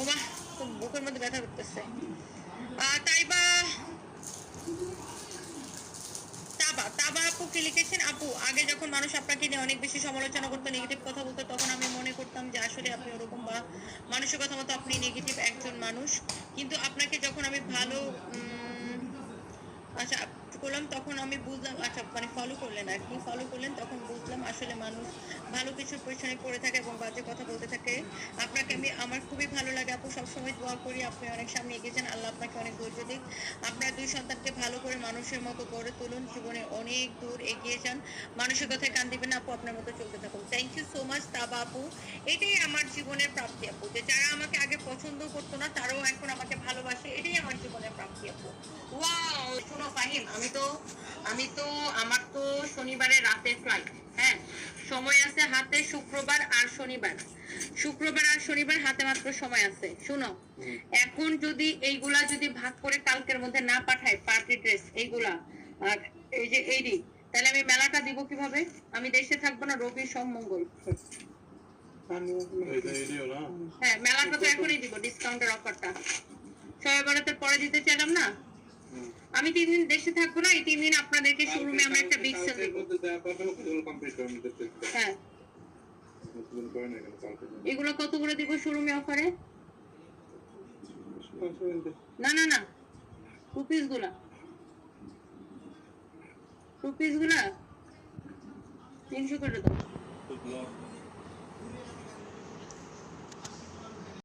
ও মা তো বুকের মধ্যে ব্যথা করতেছে। তাইবা, তাবা তাবা আপু কি লিখেছেন? আপু, আগে যখন মানুষ আপনাকে নিয়ে অনেক বেশি সমালোচনা করতো নেগেটিভ কথা বলতো, তখন আমি মনে করতাম যে আসলে আপনি ওরকম বা মানুষের কথা মতো আপনি নেগেটিভ একজন মানুষ। কিন্তু আপনাকে যখন আমি ভালো আচ্ছা করলাম, তখন আমি বুঝলাম আচ্ছা মানে ফলো করলেন আর কি ফলো করলেন, তখন বুঝলাম আসলে মানুষ ভালো কিছুর পেছনে পড়ে থাকে এবং বাজে কথা বলতে থাকে। আপনাকে আমি, আমার খুবই ভালো লাগে আপু, সবসময় দোয়া করি, আপনি অনেক সামনে এগিয়েছেন আল্লাহ আপনাকে অনেক ধৈর্য দিক। আপনার দুই সন্তানকে ভালো করে মানুষের মতো গড়ে তুলুন, জীবনে অনেক দূর এগিয়ে যান। মানুষের কথায় কান দিবেন আপু, আপনার মতো চলতে থাকুন। থ্যাংক ইউ সো মাচ তাবা আপু। এটাই আমার জীবনের প্রাপ্তি আপু, যে যারা আমাকে আগে পছন্দ করতো না, তারাও এখন আমাকে ভালোবাসে। এটাই শোনো ফাহিম আমি তো আমি তো আমার তো শনিবারে রাতে ফ্লাইট হ্যাঁ? সময় আছে হাতে শুক্রবার আর শনিবার। শুক্রবার আর শনিবার হাতে মাত্র সময় আছে শুনো। এখন যদি এইগুলা যদি ভাগ করে কালকের মধ্যে না পাঠায় পার্টি ড্রেস এইগুলা আর এই যে এইডি তাহলে আমি মেলাটা দিব কীভাবে? আমি দেশে থাকব না রবি সোম মঙ্গল। হ্যাঁ মেলাটা তো এখনই দিব ডিসকাউন্টের অফারটা সবাই বরাতের পরে দিতে চাইলাম না। আমি তিন দিন দেশে থাকব না এই তিন দিন আপনাদেরকে শোরুমে আমরা একটা বিগ সেল দেবো হ্যাঁ। এগুলো কত করে দিব শোরুমে অফারে না না না। টু পিসগুলা। টু পিসগুলা তিনশো করে দাও